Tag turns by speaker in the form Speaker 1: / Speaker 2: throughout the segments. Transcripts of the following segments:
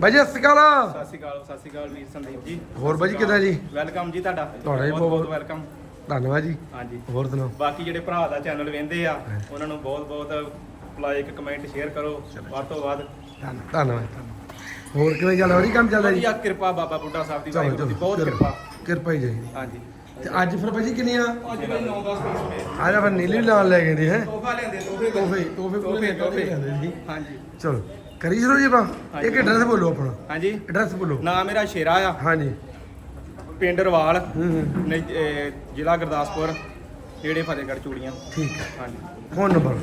Speaker 1: ਬਾਈ ਜੀ ਸਤਿ ਸ਼੍ਰੀ ਅਕਾਲ।
Speaker 2: ਸਤਿ ਸ਼੍ਰੀ ਅਕਾਲ ਸਤਿ ਸ਼੍ਰੀ ਅਕਾਲ ਵੀਰ ਸੰਦੀਪ ਜੀ।
Speaker 1: ਹੋਰ ਬਾਈ ਜੀ? ਕਿੱਦਾਂ ਜੀ
Speaker 2: ਵੈਲਕਮ ਜੀ ਤੁਹਾਡਾ।
Speaker 1: ਤੁਹਾਡਾ ਵੀ
Speaker 2: ਬਹੁਤ
Speaker 1: ਬਹੁਤ-
Speaker 2: ਵੈਲਕਮ।
Speaker 1: ਧੰਨਵਾਦ ਜੀ।
Speaker 2: ਹਾਂਜੀ।
Speaker 1: ਹੋਰ ਸੁਣਾਓ?
Speaker 2: ਬਾਕੀ ਜਿਹੜੇ ਭਰਾ ਦਾ ਚੈਨਲ ਵੇਂਦੇ ਆ ਉਹਨਾਂ ਨੂੰ ਬਹੁਤ ਬਹੁਤ ਲਾਈਕ ਕਮੈਂਟ ਸ਼ੇਅਰ ਕਰੋ। ਵੱਧ ਤੋਂ ਵੱਧ।
Speaker 1: ਧੰਨ- ਧੰਨਵਾਦ। ਹੋਰ ਕਿਵੇਂ ਚੱਲ ਰਹੀ? ਕੰਮ ਚੱਲਦਾ ਜੀ?
Speaker 2: ਵਧੀਆ ਕਿਰਪਾ ਬਾਬਾ ਬੁੱਢਾ ਸਾਹਿਬ ਦੀ ਵਾਹਿਗੁਰੂ ਦੀ ਬਹੁਤ ਕਿਰਪਾ।
Speaker 1: ਕਿਰਪਾ। ਹੀ
Speaker 2: ਹਾਂਜੀ।
Speaker 1: ਤੇ ਅੱਜ ਫਿਰ ਬਾਈ ਜੀ ਕਿੰਨੀਆਂ?
Speaker 2: ਅੱਜ ਬਈ 9 10 ਮਿੰਟ
Speaker 1: ਆ ਜਾ ਫਿਰ ਨੀਲੀ ਨਾਲ ਲੈ ਗਏ ਨੇ ਹੈ?
Speaker 2: ਤੋਹਫਾ ਲੈਂਦੇ ਤੋਹਫੇ
Speaker 1: ਤੋਹਫੇ ਤੋਹਫੇ
Speaker 2: ਤੋਹਫੇ
Speaker 1: ਜੀ।
Speaker 2: ਹਾਂਜੀ।
Speaker 1: ਚਲੋ। ਕਰੀ ਸ਼ੁਰੂ ਜੀ
Speaker 2: ਹਾਂਜੀ।
Speaker 1: ਇੱਕ ਐਡਰੈਸ ਬੋਲੋ ਆਪਣਾ।
Speaker 2: ਹਾਂਜੀ।
Speaker 1: ਐਡਰੈਸ ਬੋਲੋ।
Speaker 2: ਨਾਮ ਮੇਰਾ ਸ਼ੇਰਾ ਆ।
Speaker 1: ਹਾਂਜੀ।
Speaker 2: ਪਿੰਡ ਰਵਾਲ। ਨਹੀਂ, ਇਹ ਜ਼ਿਲ੍ਹਾ ਗੁਰਦਾਸਪੁਰ ਜਿਹੜੇ ਫਤਿਹਗੜ੍ਹ ਚੂੜੀਆਂ।
Speaker 1: ਠੀਕ ਹੈ
Speaker 2: ਹਾਂਜੀ।
Speaker 1: Phone number?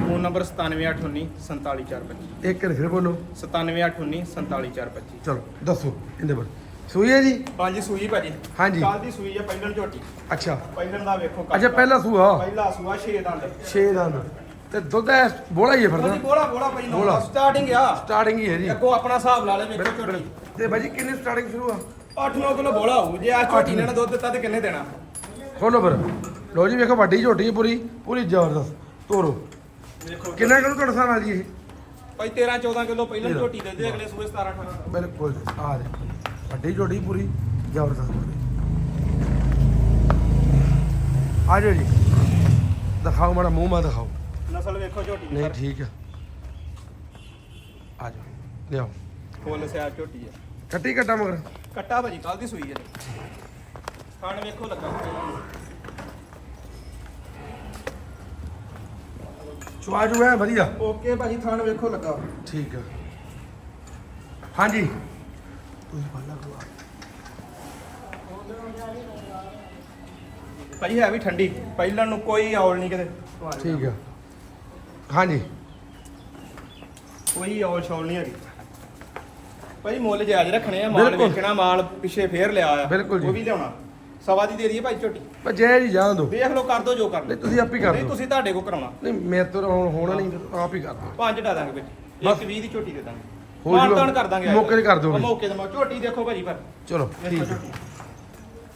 Speaker 2: ਫੋਨ ਨੰਬਰ 97819 47425
Speaker 1: ਇੱਕ ਵਾਰ ਫਿਰ ਬੋਲੋ।
Speaker 2: 97819 47425
Speaker 1: ਚਲੋ ਦੱਸੋ ਇਹਦੇ ਬਾਰੇ। ਸੂਈ ਹੈ ਜੀ?
Speaker 2: ਪੰਜ ਸੂਈ ਭਾਜੀ।
Speaker 1: ਹਾਂਜੀ।
Speaker 2: ਕੱਲ ਦੀ ਸੂਈ ਆ ਪਹਿਲਣ ਝੋਟੀ।
Speaker 1: ਅੱਛਾ।
Speaker 2: ਪਹਿਲਣ ਦਾ ਵੇਖੋ ਕੱਦ
Speaker 1: ਅੱਛਾ
Speaker 2: ਦਾ।
Speaker 1: ਪਹਿਲਾ ਸੂਆ।
Speaker 2: ਪਹਿਲਾ ਸੂਆ 6 ਦੰਦ।
Speaker 1: 6 ਦੰਦ। ਤੇ ਦੁੱਧ ਐ ਬੋਲਾ ਹੀ ਹੈ ਫਿਰ
Speaker 2: ਬੋਲਾ ਬੋਲਾ ਭਾਈ
Speaker 1: ਬੋਲਾ।
Speaker 2: ਨੌ ਸਟਾਰਟਿੰਗ ਆ।
Speaker 1: ਸਟਾਰਟਿੰਗ ਹੀ ਹੈ ਜੀ।
Speaker 2: ਅੱਗੋਂ ਆਪਣਾ ਹਿਸਾਬ ਲਾ ਲੈ ਵੇਖੋ ਝੋਟੀ।
Speaker 1: ਤੇ ਬਾਜੀ ਕਿੰਨੇ ਸਟਾਰਟਿੰਗ ਸ਼ੁਰੂ ਆ?
Speaker 2: 8-9 ਕਿਲੋ ਬੋਲਾ ਹੋਊ। ਜੇ ਆ ਝੋਟੀ ਨੇ ਨਾ ਦੁੱਧ ਦਿੱਤਾ ਤੇ ਕਿੰਨੇ ਦੇਣਾ?
Speaker 1: ਖੋਲੋ ਫਿਰ। ਲੋ ਜੀ ਵੇਖੋ ਵੱਡੀ ਝੋਟੀ ਹੈ ਪੂਰੀ ਪੂਰੀ ਜ਼ਬਰਦਸਤ। ਤੋਰੋ।
Speaker 2: ਵੇਖੋ।
Speaker 1: ਕਿੰਨਾ ਕਿਲੋ ਤੁਹਾਡੇ ਸਾਹ ਨਾਲ ਜੀ ਇਹ?
Speaker 2: ਭਾਈ 13-14 ਕਿਲੋ ਪਹਿਲਣ
Speaker 1: ਤੇਰਾਂ।
Speaker 2: ਝੋਟੀ ਦੇ ਦੇ ਅਗਲੇ ਸੂਏ 17-18
Speaker 1: ਬਿਲਕੁਲ ਆ ਦੇ ਵੱਡੀ ਝੋਟੀ ਪੂਰੀ ਜ਼ਬਰਦਸਤ ਪੂਰੀ ਆ ਜਾਓ ਜੀ। ਦਿਖਾਓ ਮਾੜਾ ਮੂੰਹ ਮਾ ਦਿਖਾਓ।
Speaker 2: ਨਸਲ ਵੇਖੋ ਝੋਟੀ ਦੀ
Speaker 1: ਨਹੀਂ
Speaker 2: ਸਰ।
Speaker 1: ਠੀਕ ਆ। ਆ ਜਾਓ ਲਿਆਓ।
Speaker 2: ਫੁੱਲ ਸਿਆਰ ਝੋਟੀ ਆ।
Speaker 1: ਕੱਟੀ ਕੱਟਾ ਮਗਰ?
Speaker 2: ਕੱਟਾ ਭਾਜੀ ਕੱਲ ਦੀ ਸੂਈ ਆ ਖਾਣ ਵੇਖੋ ਲੱਗਾ।
Speaker 1: ਚੁਆ ਜੂ ਹੈ ਵਧੀਆ।
Speaker 2: ਓਕੇ ਭਾਜੀ ਥਾਣ ਵੇਖੋ ਲੱਗਾ।
Speaker 1: ਠੀਕ ਆ। ਹਾਂਜੀ। ਤੁਸੀਂ ਪੱਲਾ ਕੋ
Speaker 2: ਭਾਜੀ ਹੈ ਵੀ ਠੰਡੀ। ਪਹਿਲਣ ਨੂੰ ਕੋਈ ਔਲ ਨਹੀਂ ਕਿਤੇ।
Speaker 1: ਠੀਕ ਆ। ਹਾਂਜੀ।
Speaker 2: ਕੋਈ ਔਲ ਛੌਲ ਨਹੀਂ ਹੈਗੀ। ਭਾਈ ਮੁੱਲ ਜਾਇਜ਼ ਰੱਖਣੇ ਆ ਮਾਲ
Speaker 1: ਬਿਲਕੁਲ।
Speaker 2: ਵੇਚਣਾ ਮਾਲ ਪਿੱਛੇ ਫੇਰ ਲਿਆ ਆ।
Speaker 1: ਬਿਲਕੁਲ ਜੀ।
Speaker 2: ਉਹ ਵੀ ਲਿਆਉਣਾ। ਸਵਾ ਦੀ ਦੇ ਦਈਏ ਭਾਈ ਝੋਟੀ।
Speaker 1: ਪਰ ਜੈ ਜੀ ਜਾਣ ਦੋ।
Speaker 2: ਵੇਖ ਲਓ ਕਰ ਦੋ ਜੋ ਕਰਨਾ।
Speaker 1: ਨਹੀਂ ਤੁਸੀਂ ਆਪ ਹੀ ਕਰ
Speaker 2: ਨਹੀਂ
Speaker 1: ਦਿਓ।
Speaker 2: ਤੁਸੀਂ ਤੁਹਾਡੇ ਕੋ ਕਰਾਉਣਾ।
Speaker 1: ਨਹੀਂ ਮੇਰੇ ਤੋਂ ਹੁਣ ਹੋਣਾ ਨਹੀਂ ਫਿਰ ਆਪ ਹੀ ਕਰ ਦਿਓ।
Speaker 2: ਪੰਜ ਡਾ ਦਾਂਗੇ ਬੇਟੀ
Speaker 1: ਬਸ।
Speaker 2: ਇੱਕ 20 ਦੀ ਝੋਟੀ ਦੇ ਦਾਂਗੇ।
Speaker 1: ਹੋ ਜੂਗਾ।
Speaker 2: ਕਰ ਦਾਂਗੇ
Speaker 1: ਮੌਕੇ ਤੇ ਕਰ ਦਿਓ।
Speaker 2: ਮੌਕੇ ਤੇ ਮੌ- ਝੋਟੀ ਦੇਖੋ ਭਾਜੀ ਪਰ।
Speaker 1: ਚਲੋ ਠੀਕ ਹੈ।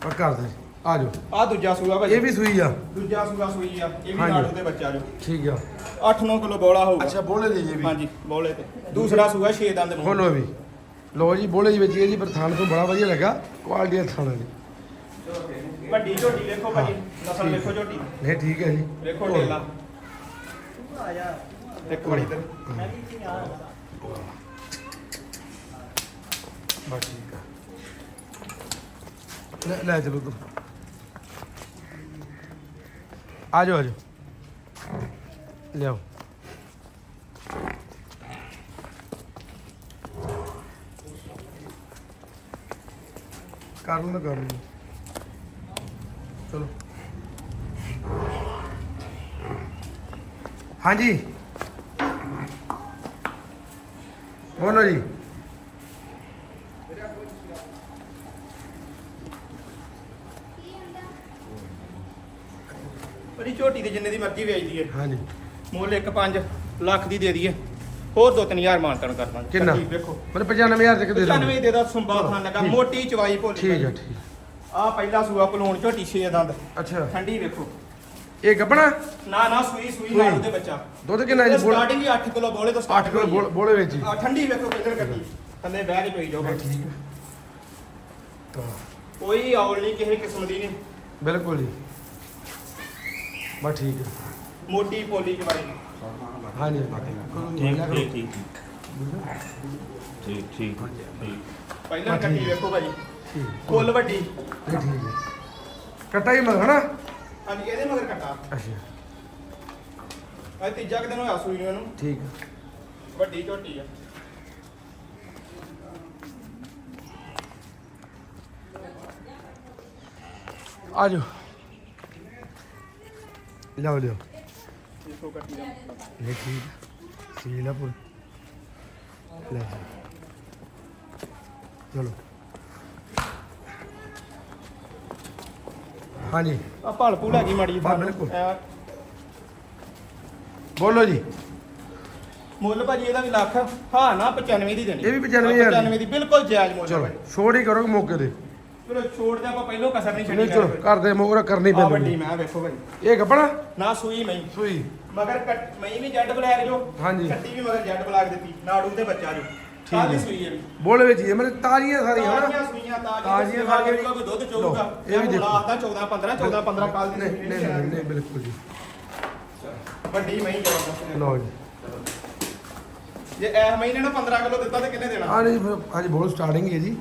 Speaker 1: ਪਰ ਕਰ ਦੇ ਆ ਜਾਓ।
Speaker 2: ਆ ਦੂਜਾ ਸੂਆ ਭਾਜੀ।
Speaker 1: ਇਹ ਵੀ ਸੂਈ ਆ।
Speaker 2: ਦੂਜਾ ਸੂਆ ਸੂਈ ਆ। ਇਹ ਵੀ
Speaker 1: ਹਾਂਜੀ।
Speaker 2: ਨਾੜੂ ਦੇ ਬੱਚਾ ਜੋ
Speaker 1: ਠੀਕ ਆ।
Speaker 2: 8-9 ਕਿਲੋ ਬੋਲਾ ਹੋਊਗਾ।
Speaker 1: ਅੱਛਾ ਬੋਲੇ ਦੇ ਜੀ ਵੀ।
Speaker 2: ਹਾਂਜੀ ਬੋਲੇ ਤੇ। ਦੂਸਰਾ ਸੂਆ 6 ਦੰਦ ਮੂੰਹ
Speaker 1: ਖੋਲੋ ਵੀ। ਲੋ ਜੀ ਬੋਲੇ ਜੀ ਵਿੱਚ ਇਹ ਜੀ ਪਰ ਥਾਣ ਤੋਂ ਬੜਾ ਵਧੀਆ ਲੱਗਾ। ਕੁਆਲਿਟੀ ਦਾ ਥਾਣਾ ਜੀ
Speaker 2: ਵੱਡੀ ਝੋਟੀ ਵੇਖੋ ਭਾਜੀ।
Speaker 1: ਠੀਕ।
Speaker 2: ਨਸਲ ਵੇਖੋ ਝੋਟੀ।
Speaker 1: ਨਹੀਂ ਠੀਕ ਹੈ ਜੀ।
Speaker 2: ਵੇਖੋ ਢੇਲਾ ਇੱਕ ਵਾਰੀ ਇੱਧਰ
Speaker 1: ਬਸ ਠੀਕ ਆ। ਲੈ ਲੈ ਚਲੋ ਤੂੰ। ਆ ਜਾਓ ਆ ਜਾਓ ਲਿਆਓ। ਕਰ ਲਓ ਕਰ ਲਓ। ਚਲੋ। ਹਾਂਜੀ। ਬੋਲੋ ਜੀ।
Speaker 2: ਬੜੀ ਝੋਟੀ ਦੇ ਜਿੰਨੇ ਦੀ ਮਰਜ਼ੀ ਵੇਚ ਦਈਏ।
Speaker 1: ਹਾਂਜੀ।
Speaker 2: ਮੁੱਲ 1.5 ਲੱਖ ਦੀ ਦੇ ਦਈਏ। ਹੋਰ 2-3000 ਮਾਨਤਨ ਕਰ ਦਾਂਗੇ।
Speaker 1: ਕਿੰਨਾ?
Speaker 2: ਵੇਖੋ।
Speaker 1: ਮਤਲਬ 95000 ਤੱਕ ਦੇ
Speaker 2: 95 ਦੇ ਦਾ ਸੁੰਬਾ ਖਾਨ ਲਗਾ।
Speaker 1: ਠੀਕ।
Speaker 2: ਮੋਟੀ ਚਵਾਈ ਭੋਲੀ
Speaker 1: ਠੀਕ ਹੈ ਠੀਕ।
Speaker 2: ਆ ਪਹਿਲਾ ਸੂਆ ਪਲੂਣ ਝੋਟੀ 6 ਦੰਦ।
Speaker 1: ਅੱਛਾ।
Speaker 2: ਠੰਡੀ ਵੇਖੋ।
Speaker 1: ਇਹ ਗੱਬਣਾ?
Speaker 2: ਨਾ ਨਾ ਸੂਈ ਸੂਈ। ਨਾਲ ਦੇ ਬੱਚਾ।
Speaker 1: ਦੁੱਧ ਕਿੰਨਾ ਜੀ? ਬੋਲ
Speaker 2: ਸਟਾਰਟਿੰਗ ਹੀ 8 ਕਿਲੋ ਬੋਲੇ ਤੋਂ
Speaker 1: 8 ਕਿਲੋ ਬੋਲ- ਬੋਲੇ ਵਿੱਚ ਹੀ।
Speaker 2: ਆ ਠੰਡੀ ਵੇਖੋ ਕਿੱਧਰ ਕੱਟੀ ਥੱਲੇ ਬਹਿ ਕੇ ਪਈ ਜਾਓ
Speaker 1: ਹਾਂ, ਠੀਕ ਹੈ। ਤਾਂ
Speaker 2: ਕੋਈ ਔਲ ਨਹੀਂ ਕਿਸੇ ਕਿਸਮ ਦੀ ਨਹੀਂ।
Speaker 1: ਬਿਲਕੁਲ ਜੀ। ਬਸ ਠੀਕ ਹੈ।
Speaker 2: ਮੋਟੀ ਪੋਲੀ ਚਵਾਈ
Speaker 1: ਹਾਂਜੀ
Speaker 3: ਠੀਕ ਠੀਕ ਠੀਕ ਠੀਕ। ਠੀਕ ਠੀਕ
Speaker 2: ਪਹਿਲਾਂ
Speaker 1: ਹਾਂ।
Speaker 2: ਕੱਟੀ ਵੇਖੋ ਭਾਜੀ
Speaker 1: ਠੀਕ।
Speaker 2: ਫੁੱਲ ਵੱਡੀ।
Speaker 1: ਠੀਕ ਹੈ। ਕਟਾਈ ਮਗਣਾ
Speaker 2: ਹਾਂਜੀ ਇਹਦੇ ਮਗਰ ਕੱਟਾ।
Speaker 1: ਅੱਛਾ।
Speaker 2: ਅੱਜ ਤੀਜਾ ਕੁ ਦਿਨ ਹੋਇਆ ਸੂਈ ਨੂੰ ਇਹਨੂੰ।
Speaker 1: ਠੀਕ ਹੈ।
Speaker 2: ਵੱਡੀ ਝੋਟੀ ਆ।
Speaker 1: ਆ ਜਾਓ।
Speaker 2: ਕੱਟੀ ਦਾ
Speaker 1: ਨਹੀਂ ਠੀਕ ਹੈ ਸੀ ਲਾ ਪੁਰ ਲੈ ਜਾ। ਚਲੋ। ਹਾਂਜੀ।
Speaker 2: ਆ ਭਲ ਭੂਲ ਹੈਗੀ ਮਾੜੀ
Speaker 1: ਹਾਂ, ਬਿਲਕੁਲ।
Speaker 2: ਐ
Speaker 1: ਬੋਲੋ ਜੀ।
Speaker 2: ਮੁੱਲ ਭਾਜੀ ਇਹਦਾ ਵੀ ਲੱਖ ਹਾਂ ਨਾ 95 ਦੀ ਦੇਣੀ।
Speaker 1: ਇਹ ਵੀ 95 ਹਜ਼ਾਰ ਦੀ।
Speaker 2: 95 ਦੀ ਬਿਲਕੁਲ ਜਾਇਜ਼ ਮੁੱਲ
Speaker 1: ਚਲੋ। ਛੋੜ ਹੀ ਕਰੋਗੇ ਮੌਕੇ ਤੇ।
Speaker 2: ਚਲੋ ਛੋੜ ਦੇ ਆਪਾਂ ਪਹਿਲੋਂ ਕਸਰ ਨਹੀਂ
Speaker 1: ਨਹੀਂ
Speaker 2: ਛੱਡੀ
Speaker 1: ਚਲੋ ਕਰਦੇ ਮੋਹਰਾ ਕਰਨੀ
Speaker 2: ਆ ਵੱਡੀ
Speaker 1: ਪੈਂਦੀ
Speaker 2: ਮੈਂ ਵੇਖੋ ਭਾਈ
Speaker 1: ਇਹ ਗੱਪਣਾ
Speaker 2: ਨਾ ਸੂਈ ਨਹੀਂ
Speaker 1: ਸੂਈ।
Speaker 2: ਮਗਰ ਕੱਟ ਮਈ ਵੀ ਜੈਡ ਬਲੈਕ ਜੋ।
Speaker 1: ਹਾਂਜੀ।
Speaker 2: ਕੱਟੀ ਵੀ ਮਗਰ ਜੈਡ ਬਲੈਕ ਦਿੱਤੀ ਨਾੜੂ ਤੇ ਬੱਚਾ ਜੋ। ਕੱਲ ਹੀ
Speaker 1: ਹੈ।
Speaker 2: ਸੂਈ ਹੈ। ਵੀ।
Speaker 1: ਬੋਲੇ ਵਿੱਚ ਹੀ ਹੈ, ਮਤਲਬ ਤਾਜ਼ੀਆਂ ਸਾਰੀਆਂ
Speaker 2: ਤਾਜ਼ੀਆਂ
Speaker 1: ਹਨਾ
Speaker 2: ਸੂਈਆਂ ਤਾਜ਼ੀਆਂ
Speaker 1: ਤਾਜ਼ੀਆਂ ਖਾ ਕੇ ਵੀ-
Speaker 2: ਕੋਈ ਦੁੱਧ
Speaker 1: ਲਓ,
Speaker 2: ਚੋਊਗਾ
Speaker 1: ਇਹ ਵੀ
Speaker 2: ਇਹ
Speaker 1: ਦੇਖੋ।
Speaker 2: ਦੇਖੋ 14 15 14 15 ਕੱਲ ਦੀ
Speaker 1: ਨਹੀਂ ਨਹੀਂ ਨਹੀਂ ਨਹੀਂ, ਬਿਲਕੁਲ ਜੀ।
Speaker 2: ਵੱਡੀ ਮਹੀਂ ਜ਼ਬਰਦਸਤ
Speaker 1: ਲਓ ਜੀ।
Speaker 2: ਜੇ ਇਹ ਮਹੀਨੇ ਨੂੰ 15 ਕਿਲੋ ਦਿੱਤਾ ਤੇ ਕਿੰਨੇ ਦੇਣਾ?
Speaker 1: ਆ ਨਹੀਂ ਫਿਰ ਅੱਜ ਬੋਲ ਸਟਾਰਟਿੰਗ ਹੈ ਜੀ।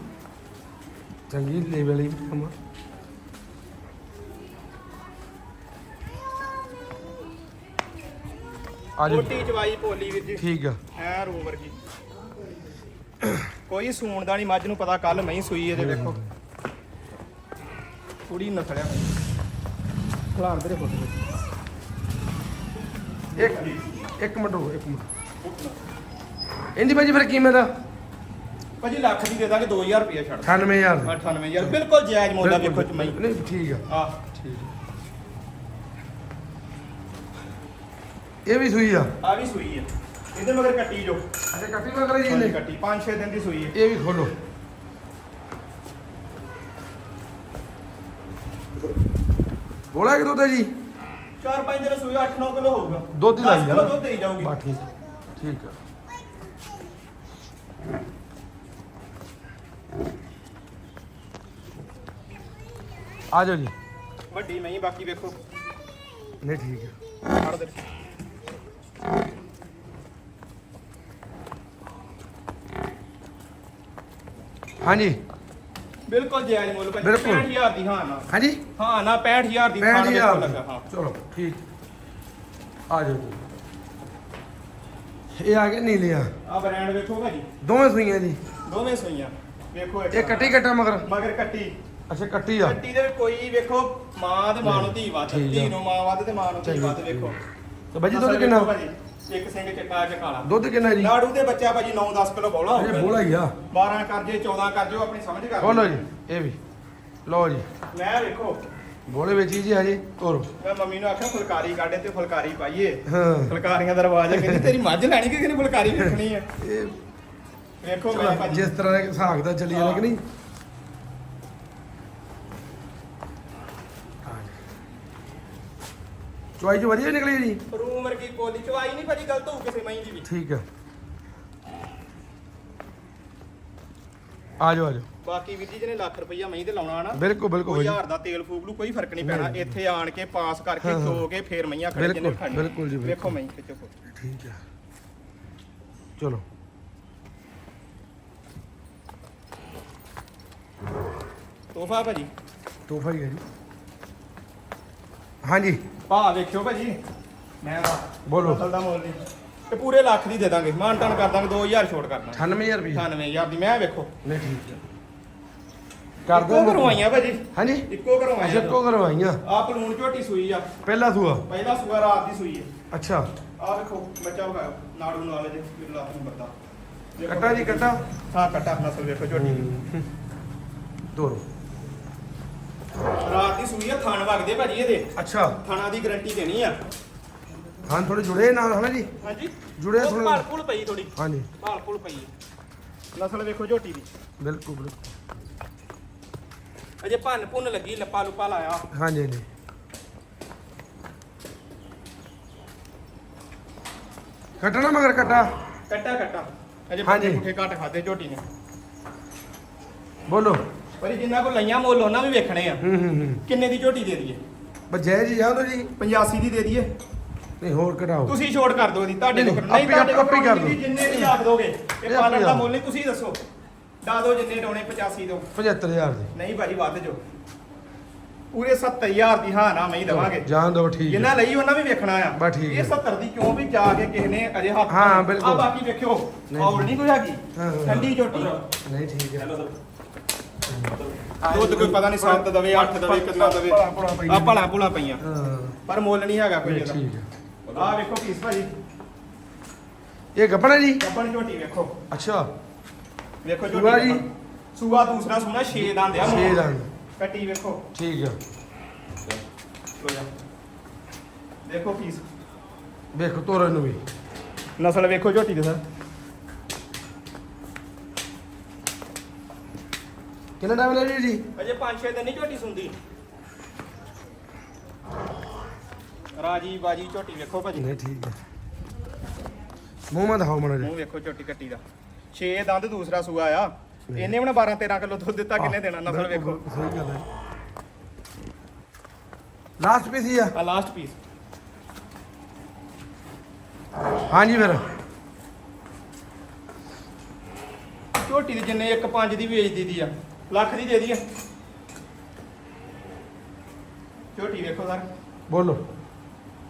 Speaker 1: ਚੰਗੀ ਲੈਵਲ ਹੀ ਕੰਮ ਅੱਜ
Speaker 2: ਮੋਟੀ ਚਵਾਈ ਪੋਲੀ ਵੀਰ ਜੀ।
Speaker 1: ਠੀਕ ਆ।
Speaker 2: ਐ ਰੂਮ ਵਰਗੀ ਕੋਈ ਸੂਣ ਦਾ ਨਹੀਂ ਮੱਝ ਨੂੰ ਪਤਾ ਕੱਲ ਮਹੀਂ ਸੂਈ ਇਹਦੇ ਵੇਖੋ ਕੁੜੀ ਨਸਲਿਆ ਖਲਾਰ ਤੇਰੇ ਫੋਟੋ
Speaker 1: ਇੱਕ ਇੱਕ ਮਿੰਟ ਰੁਕੋ ਇੱਕ ਮਿੰਟ। ਇੰਦੀ ਭਾਜੀ ਫਿਰ ਕੀਮਤ ਆ
Speaker 2: ਭਾਜੀ ਲੱਖ ਦੀ ਦੇ ਦਾਂਗੇ 2000 ਰੁਪਏ ਛੱਡ
Speaker 1: 98000 ਦੀ
Speaker 2: 98000 ਬਿਲਕੁਲ ਜਾਇਜ਼ ਮੁੱਲ ਆ ਵੇਖੋ ਚ
Speaker 1: ਨਹੀਂ ਠੀਕ ਆ।
Speaker 2: ਆ
Speaker 1: ਠੀਕ। ਇਹ ਵੀ ਸੂਈ ਆ?
Speaker 2: ਆ ਵੀ ਸੂਈ ਹੈ ਇਹਦੇ ਮਗਰ ਕੱਟੀ ਜੋ।
Speaker 1: ਅੱਛਾ ਕੱਟੀ ਨਾ ਕਰੇ ਜੀ
Speaker 2: ਹਾਂਜੀ ਕੱਟੀ। 5-6 ਦਿਨ ਦੀ ਸੂਈ ਹੈ
Speaker 1: ਇਹ ਵੀ ਖੋਲੋ। ਬੋਲਾ ਕਿ ਦੁੱਧ ਹੈ ਜੀ?
Speaker 2: 4-5 ਦਿਨ ਸੂਈ 8-9 ਕਿਲੋ ਹੋਊਗਾ।
Speaker 1: ਦੁੱਧ ਹੀ ਲਾਈ
Speaker 2: 10 ਕਿਲੋ ਦੁੱਧ ਦੇਈ ਜਾਊਗੀ।
Speaker 1: ਬਾ ਠੀਕ ਠੀਕ ਆ। ਆ ਜਾਓ ਜੀ।
Speaker 2: ਵੱਡੀ ਮਹੀਂ ਬਾਕੀ ਵੇਖੋ।
Speaker 1: ਨਹੀਂ ਠੀਕ ਹੈ।
Speaker 2: ਫੜ ਦੇ
Speaker 1: ਹਾਂਜੀ।
Speaker 2: ਬਿਲਕੁਲ ਜਾਇਜ਼ ਮੁੱਲ ਭਾਜੀ।
Speaker 1: ਬਿਲਕੁਲ।
Speaker 2: 65000 ਦੀ ਹਾਂ ਨਾ।
Speaker 1: ਹਾਂਜੀ।
Speaker 2: ਹਾਂ ਨਾ 65000 ਦੀ ਖਾਣ
Speaker 1: 65000
Speaker 2: ਲੱਗਾ ਹਾਂ।
Speaker 1: ਚਲੋ ਠੀਕ। ਆ ਜਾਓ ਜੀ। ਇਹ ਆ ਗਿਆ ਨੀਲੇ ਆ।
Speaker 2: ਆ ਬ੍ਰਾਂਡ ਵੇਖੋ ਭਾਜੀ।
Speaker 1: ਦੋਵੇਂ ਸੂਈਆਂ ਜੀ।
Speaker 2: ਦੋਵੇਂ ਸੂਈਆਂ। ਵੇਖੋ
Speaker 1: ਇਹ ਕੱਟੀ ਕੱਟਾ ਮਗਰ?
Speaker 2: ਮਗਰ ਕੱਟੀ।
Speaker 1: ਅੱਛਾ ਕੱਟੀ ਆ।
Speaker 2: ਕੱਟੀ ਦੇ ਵਿੱਚ ਕੋਈ ਵੇਖੋ ਮਾਂ ਤੇ ਮਾਂ ਨੂੰ ਧੀ ਵੱਧ
Speaker 1: ਠੀਕ ਆ।
Speaker 2: ਧੀ ਨੂੰ ਮਾਂ ਵੱਧ ਤੇ ਮਾਂ ਨੂੰ ਧੀ ਵੱਧ। ਵੇਖੋ।
Speaker 1: ਤੇ ਬਾਜੀ
Speaker 2: ਨਸਲ
Speaker 1: ਦੁੱਧ ਕਿੰਨਾ?
Speaker 2: ਭਾਜੀ ਇੱਕ ਸਿੰਘ ਚਿੱਟਾ ਚ ਕਾਲਾ
Speaker 1: ਦੁੱਧ ਕਿੰਨਾ ਜੀ?
Speaker 2: ਲਾੜੂ ਦੇ ਬੱਚਾ ਭਾਜੀ 9-10 ਕਿਲੋ ਬੋਲਾ।
Speaker 1: ਇਹ ਬੋਲਾ ਹੀ ਆ।
Speaker 2: 12 ਕਰ ਜੇ 14 ਕਰ ਜਿਓ ਆਪਣੀ ਸਮਝ ਕਰ
Speaker 1: ਖੋਲੋ ਜੀ ਇਹ ਵੀ। ਲਓ ਜੀ।
Speaker 2: ਮੈਂ ਵੇਖੋ।
Speaker 1: ਬੋਲੇ ਵਿੱਚ ਹੀ ਜੀ ਹਜੇ ਤੋਰੋ।
Speaker 2: ਮੈਂ ਮੰਮੀ ਨੂੰ ਆਖਿਆ ਫੁਲਕਾਰੀ ਕਾਢੇ ਤੇ ਫੁਲਕਾਰੀ ਪਾਈਏ।
Speaker 1: ਹਾਂ।
Speaker 2: ਫੁਲਕਾਰੀਆਂ ਦਾ ਰਿਵਾਜ ਹੈ ਕਹਿੰਦੀ ਤੇਰੀ ਮੱਝ ਲੈਣੀ ਕਿ ਕਿਹਨੇ ਫੁਲਕਾਰੀ ਵੇਖਣੀ ਹੈ
Speaker 1: ਇਹ
Speaker 2: ਵੇਖੋ ਮੇਰੇ ਭਾਜੀ।
Speaker 1: ਜਿਸ ਤਰ੍ਹਾਂ ਦੇ ਹਿਸਾਬ ਦਾ ਚੱਲੀ ਜਾਂਦਾ ਕਿ ਨਹੀਂ? ਚੁਆਈ ਜੋ ਵਧੀਆ ਨਿਕਲੀ ਜੀ?
Speaker 2: ਰੂਮ ਵਰਗੀ ਪੋਲੀ ਚਵਾਈ ਨਹੀਂ ਭਾਜੀ ਗਲਤ ਹੋਊ ਕਿਸੇ ਮਹੀਂ ਦੀ ਵੀ।
Speaker 1: ਠੀਕ ਆ। ਆ ਜਾਓ ਆ ਜਾਓ।
Speaker 2: ਬਾਕੀ ਵੀਰ ਜੀ ਜਿਹਨੇ ਲੱਖ ਰੁਪਈਆ ਮਹੀਂ ਤੇ ਲਾਉਣਾ ਨਾ
Speaker 1: ਬਿਲਕੁਲ ਬਿਲਕੁਲ
Speaker 2: ਕੋਈ
Speaker 1: ਭਾਜੀ।
Speaker 2: ਹਜ਼ਾਰ ਦਾ ਤੇਲ ਫੂਕ ਲੂ ਕੋਈ ਫ਼ਰਕ ਨਹੀਂ ਪੈਣਾ। ਇੱਥੇ ਆਣ ਕੇ ਪਾਸ ਕਰਕੇ
Speaker 1: ਹਾਂ, ਹਾਂ।
Speaker 2: ਧੋ ਕੇ ਫੇਰ ਮਈਆਂ ਖੜੇ ਜਿਹਨੇ
Speaker 1: ਬਿਲਕੁਲ,
Speaker 2: ਖਾਣੀ
Speaker 1: ਬਿਲਕੁਲ ਜੀ,
Speaker 2: ਵੇਖੋ
Speaker 1: ਬਿਲਕੁਲ।
Speaker 2: ਮਹੀਂ ਖਿੱਚੋ ਫੋਟੋ।
Speaker 1: ਠੀਕ ਆ। ਚਲੋ।
Speaker 2: ਤੋਹਫਾ ਭਾਜੀ।
Speaker 1: ਤੋਹਫਾ ਹੀ ਹੈ ਜੀ। ਹਾਂਜੀ।
Speaker 2: ਭਾ ਵੇਖਿਓ ਭਾਜੀ। ਮੈਂ ਦਾ
Speaker 1: ਬੋਲੋ।
Speaker 2: ਅਸਲ ਦਾ ਮੁੱਲ ਨਹੀਂ। ਤੇ ਪੂਰੇ ਲੱਖ ਦੀ ਦੇ ਦਾਂਗੇ। ਮਾਨ ਤਾਨ ਕਰ ਦਾਂਗੇ 2000 ਛੋਟ ਕਰ ਦਾਂਗੇ।
Speaker 1: 98000 ਰੁਪਏ
Speaker 2: 98000 ਦੀ ਮੈਂ ਵੇਖੋ।
Speaker 1: ਨਹੀਂ ਠੀਕ ਹੈ। ਕਰ
Speaker 2: ਇੱਕੋ
Speaker 1: ਦੋ
Speaker 2: ਕਰਵਾਈਆਂ ਭਾਜੀ।
Speaker 1: ਹਾਂਜੀ।
Speaker 2: ਇੱਕੋ
Speaker 1: ਅੱਛਾ
Speaker 2: ਕਰਵਾਈਆਂ
Speaker 1: ਕੋ ਕਰਵਾਈਆਂ।
Speaker 2: ਆ ਪਲੂਣ ਝੋਟੀ ਸੂਈ ਆ।
Speaker 1: ਪਹਿਲਾ ਸੂਆ?
Speaker 2: ਪਹਿਲਾ ਸੂਆ ਰਾਤ ਦੀ ਸੂਈ ਹੈ
Speaker 1: ਅੱਛਾ।
Speaker 2: ਆ ਵੇਖੋ ਬੱਚਾ ਵਿਖਾਓ ਨਾੜੂ ਨਾਲ ਜੇ ਮੇਰੇ ਲੱਤ ਨੂੰ ਵੇਖੋ
Speaker 1: ਕੱਟਾ ਜੀ ਕੱਟਾ।
Speaker 2: ਹਾਂ ਕੱਟਾ। ਨਸਲ ਵੇਖੋ ਝੋਟੀ
Speaker 1: ਤੋਰੋ
Speaker 2: ਰਾਤ ਦੀ ਸੂਈ ਆ ਥਣ ਵਗਦੇ ਭਾਜੀ ਇਹਦੇ।
Speaker 1: ਅੱਛਾ।
Speaker 2: ਥਣਾ ਦੀ ਗਾਰੰਟੀ ਦੇਣੀ ਆ।
Speaker 1: ਹਾਂ ਥੋੜੇ ਜੁੜੇ ਨਾਲ ਹਨਾ ਜੀ?
Speaker 2: ਹਾਂਜੀ।
Speaker 1: ਜੁੜੇ ਥੋੜ੍ਹੇ-
Speaker 2: ਭਾਲ ਭੁਲ ਪਈ ਥੋੜੀ
Speaker 1: ਹਾਂਜੀ।
Speaker 2: ਭਾਲ ਭੁਲ ਪਈ ਹੈ। ਨਸਲ ਵੇਖੋ ਝੋਟੀ ਦੀ।
Speaker 1: ਬਿਲਕੁਲ ਬਿਲਕੁਲ।
Speaker 2: ਅਜੇ ਭੰਨ ਭੁੰਨ ਲੱਗੀ ਲੱਪਾ ਲੁਪਾ ਲਾਇਆ।
Speaker 1: ਹਾਂਜੀ ਹਾਂਜੀ। ਕੱਟਣਾ ਮਗਰ ਕੱਟਾ?
Speaker 2: ਕੱਟਾ ਕੱਟਾ। ਅਜੇ
Speaker 1: ਹਾਂਜੀ।
Speaker 2: ਪੱਠੇ ਪੁੱਠੇ ਘੱਟ ਖਾਦੇ ਝੋਟੀ ਨੇ।
Speaker 1: ਬੋਲੋ।
Speaker 2: ਪਰ ਜਿੰਨਾ ਕੋ ਲਈਆਂ ਮੁੱਲ ਉਹਨਾਂ ਵੀ ਵੇਖਣੇ ਆ।
Speaker 1: ਹੂੰ ਹੂੰ ਹੂੰ।
Speaker 2: ਕਿੰਨੇ ਦੀ ਝੋਟੀ ਦੇ ਦਈਏ?
Speaker 1: ਬਸ ਜੈ ਜੀ ਜਾਓ ਜੀ।
Speaker 2: 85 ਦੀ ਦੇ ਦਈਏ।
Speaker 1: ਨਹੀਂ ਹੋਰ ਘਟਾਓ
Speaker 2: ਤੁਸੀਂ ਛੋਟ ਕਰ ਦਿਓ ਦੀ ਤੁਹਾਡੇ
Speaker 1: ਨਹੀਂ,
Speaker 2: ਕੋਲ।
Speaker 1: ਨਹੀਂ, ਆਪੇ- ਆਪੇ ਕਰ ਦਿਓ।
Speaker 2: ਜਿੰਨੇ ਦੀ ਆਖ ਦੋਗੇ
Speaker 1: ਇਹ
Speaker 2: ਇਹ
Speaker 1: ਆਪੇ
Speaker 2: ਪਾਲਣ ਦਾ। ਮੁੱਲ ਨਹੀਂ ਤੁਸੀਂ ਦੱਸੋ। ਦਿਓ ਜਿੰਨੇ ਡਾਉਣੇ 85 ਦੋ।
Speaker 1: 75000 ਦੀ।
Speaker 2: ਨਹੀਂ ਭਾਜੀ ਵੱਧ ਜੋ। ਪੂਰੇ 70000 ਦੀ ਹਾਂ ਨਾ ਮੈਂ ਹੀ ਦਵਾਂਗੇ।
Speaker 1: ਜਾਣ ਦੋ ਠੀਕ
Speaker 2: ਜਿੰਨਾ
Speaker 1: ਹੈ।
Speaker 2: ਲਈ ਉਹਨਾਂ ਵੀ ਵੇਖਣਾ ਆ।
Speaker 1: ਬਸ ਠੀਕ
Speaker 2: ਇਹ
Speaker 1: ਹੈ।
Speaker 2: 70 ਦੀ ਕਿਉਂ ਵੀ ਜਾ ਕੇ ਕਿਸੇ ਨੇ ਅਜੇ ਹੱਥ
Speaker 1: ਹਾਂ, ਬਿਲਕੁਲ।
Speaker 2: ਆ ਬਾਕੀ ਵੇਖਿਓ।
Speaker 1: ਨਹੀਂ।
Speaker 2: ਔਰ ਨਹੀਂ ਕੋਈ ਹੈਗੀ?
Speaker 1: ਹਾਂ, ਹਾਂ,
Speaker 2: ਠੰਡੀ ਝੋਟੀ।
Speaker 1: ਨਹੀਂ ਠੀਕ ਹੈ।
Speaker 2: ਦੁੱਧ ਕੋਈ ਪਤਾ ਨਹੀਂ 7 ਦਵੇ 8 ਦਵੇ ਕਿੰਨਾ ਦਵੇ। ਆ ਭਲਾ ਭੁਲਾ ਪਈਆਂ।
Speaker 1: ਹਾਂ।
Speaker 2: ਪਰ ਮੁੱਲ ਨਹੀਂ ਹੈਗਾ ਕੋਈ ਇਹਦਾ।
Speaker 1: ਠੀਕ ਹੈ
Speaker 2: ਆ ਵੇਖੋ ਪੀਸ ਭਾਜੀ।
Speaker 1: ਇਹ ਗੱਪਣਾ ਜੀ?
Speaker 2: ਕੱਪਣ ਝੋਟੀ ਵੇਖੋ।
Speaker 1: ਅੱਛਾ।
Speaker 2: ਵੇਖੋ ਝੋਟੀ
Speaker 1: ਸੂਆ ਜੀ?
Speaker 2: ਸੂਆ ਦੂਸਰਾ ਸੂਣਾ 6 ਦੰਦ ਆ।
Speaker 1: ਛੇ ਦੰਦ।
Speaker 2: ਕੱਟੀ ਵੇਖੋ।
Speaker 1: ਠੀਕ ਹੈ
Speaker 2: ਜਾ ਦੇਖੋ ਪੀਸ
Speaker 1: ਵੇਖੋ ਤੋਰਨ ਨੂੰ ਵੀ।
Speaker 2: ਨਸਲ ਵੇਖੋ ਝੋਟੀ ਦੇ ਸਰ।
Speaker 1: ਕਿੰਨਾ ਟਾਈਮ ਲੈ ਜੀ?
Speaker 2: ਅਜੇ 5-6 ਦਿਨ ਨਹੀਂ ਝੋਟੀ ਸੁੰਦੀ। ਰਾਜੀ ਬਾਜੀ ਝੋਟੀ ਵੇਖੋ ਭਾਜੀ।
Speaker 1: ਨਹੀਂ ਠੀਕ ਹੈ। ਮੂੰਹ ਮਾ ਦਿਖਾਓ ਮੜਾ ਜੀ
Speaker 2: ਮੂੰਹ ਵੇਖੋ ਝੋਟੀ ਕੱਟੀ ਦਾ। 6 ਦੰਦ ਦੂਸਰਾ ਸੂਆ ਆ। ਇਹਨੇ ਵੀ ਨਾ 12 13 ਕਿਲੋ ਦੁੱਧ ਦਿੱਤਾ ਕਿੰਨੇ ਦੇਣਾ? ਨਸਲ ਵੇਖੋ।
Speaker 1: ਸਹੀ ਗੱਲ ਹੈ। ਲਾਸਟ ਪੀਸ ਹੀ ਆ।
Speaker 2: ਆ ਲਾਸਟ ਪੀਸ
Speaker 1: ਹਾਂਜੀ ਫਿਰ।
Speaker 2: ਝੋਟੀ ਦੇ ਜਿੰਨੇ ਇੱਕ ਪੰਜ ਦੀ ਵੇਚ ਦੀ ਆ। ਲੱਖ ਦੀ ਦੇ ਦੀ ਆ ਝੋਟੀ ਵੇਖੋ ਸਰ।
Speaker 1: ਬੋਲੋ।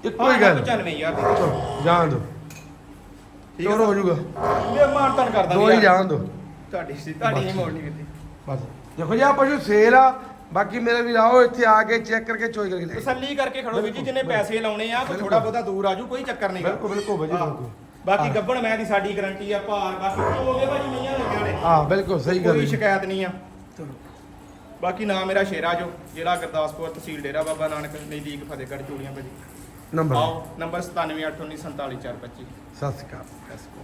Speaker 1: ਇੱਕੋ ਹੀ ਗੱਲ।
Speaker 2: 95000 ਦੀ।
Speaker 1: ਜਾਣ ਦੋ
Speaker 2: ਠੀਕ
Speaker 1: ਚੋਰ ਹੋ ਜਾਊਗਾ।
Speaker 2: ਇਹ ਮਾਨਤਨ ਕਰਦਾ
Speaker 1: ਦੋ ਹੀ ਜਾਣ ਦੋ
Speaker 2: ਤੁਹਾਡੀ ਸੀ ਤੁਹਾਡੀ ਨਹੀਂ ਮੋੜਨੀ ਕਿਤੇ।
Speaker 1: ਬਸ। ਦੇਖੋ ਜੀ ਆ ਪਸ਼ੂ ਸੇਲ ਆ। ਬਾਕੀ ਮੇਰੇ ਵੀ ਆਓ ਇੱਥੇ ਆ ਕੇ ਚੈੱਕ ਕਰਕੇ ਚੋਈ ਕਰਕੇ ਲੈ ਜਾਓ।
Speaker 2: ਤਸੱਲੀ ਕਰਕੇ ਖੜੋ ਵੀ ਜੀ
Speaker 1: ਬਿਲਕੁਲ,
Speaker 2: ਪੈਸੇ ਲਾਉਣੇ ਆ ਕੋਈ
Speaker 1: ਬਿਲਕੁਲ।
Speaker 2: ਥੋੜਾ ਬਹੁਤਾ ਦੂਰ ਆਜੂ ਕੋਈ ਚੱਕਰ ਨਹੀਂ।
Speaker 1: ਬਿਲਕੁਲ ਬਿਲਕੁਲ ਭਾਜੀ ਬਿਲਕੁਲ।
Speaker 2: ਬਾਕੀ
Speaker 1: ਹਾਂ।
Speaker 2: ਗੱਬਣ ਮੈਂ ਦੀ ਸਾਡੀ ਗਾਰੰਟੀ ਆ ਭਾਰ ਬਾਕੀ ਹੋ ਗਏ ਭਾਜੀ ਮਈਆਂ ਲੱਗਿਆ ਨੇ
Speaker 1: ਹਾਂ ਬਿਲਕੁਲ ਸਹੀ ਗੱਲ
Speaker 2: ਕੋਈ
Speaker 1: ਹੈ।
Speaker 2: ਸ਼ਿਕਾਇਤ ਨਹੀਂ ਆ। ਬਾਕੀ ਨਾਮ ਮੇਰਾ ਸ਼ੇਰਾ ਜੋ ਜ਼ਿਲ੍ਹਾ ਗੁਰਦਾਸਪੁਰ ਤਹਿਸੀਲ ਡੇਰਾ ਬਾਬਾ ਨਾਨਕ ਨਜ਼ਦੀਕ ਫਤਿਹਗੜ੍ਹ ਚੂੜੀਆਂ ਭਾਜੀ।
Speaker 1: ਨੰਬਰ?
Speaker 2: ਆਓ ਨੰਬਰ 9781947425
Speaker 1: ਸਤਿ ਸ਼੍ਰੀ ਅਕਾਲ।
Speaker 2: go.